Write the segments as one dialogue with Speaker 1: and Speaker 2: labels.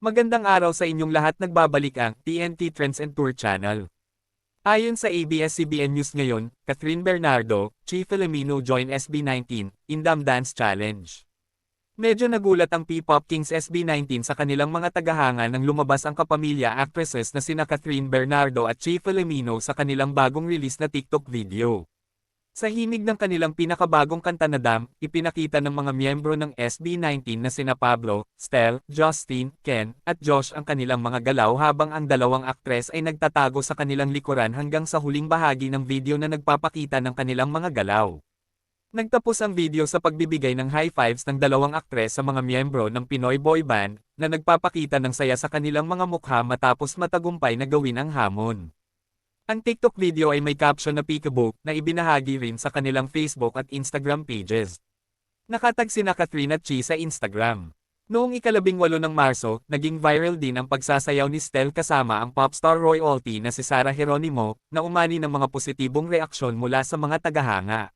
Speaker 1: Magandang araw sa inyong lahat nagbabalik ang TNT Trends and Tour Channel. Ayon sa ABS-CBN News ngayon, Catherine Bernardo, Chief Filipino join SB19, Indam Dance Challenge. Medyo nagulat ang P-Pop Kings SB19 sa kanilang mga tagahanga nang lumabas ang kapamilya actresses na sina Catherine Bernardo at Chief Filipino sa kanilang bagong release na TikTok video. Sa himig ng kanilang pinakabagong kanta na Dam, ipinakita ng mga miyembro ng SB19 na sina Pablo, Stel, Justin, Ken, at Josh ang kanilang mga galaw habang ang dalawang aktres ay nagtatago sa kanilang likuran hanggang sa huling bahagi ng video na nagpapakita ng kanilang mga galaw. Nagtapos ang video sa pagbibigay ng high fives ng dalawang aktres sa mga miyembro ng Pinoy boy band, na nagpapakita ng saya sa kanilang mga mukha matapos matagumpay na gawin ang hamon. Ang TikTok video ay may caption na peekaboo na ibinahagi rin sa kanilang Facebook at Instagram pages. Nakatag sina Catherine at Chi sa Instagram. Noong ikalabing walo ng Marso, naging viral din ang pagsasayaw ni Stel kasama ang popstar royalty na si Sarah Geronimo, na umani ng mga positibong reaksyon mula sa mga tagahanga.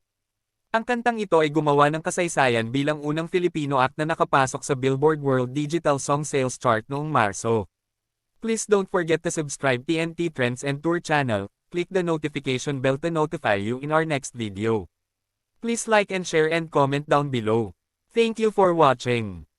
Speaker 1: Ang kantang ito ay gumawa ng kasaysayan bilang unang Filipino act na nakapasok sa Billboard World Digital Song Sales Chart noong Marso. Please don't forget to subscribe TNT Trends and Tour channel, click the notification bell to notify you in our next video. Please like and share and comment down below. Thank you for watching.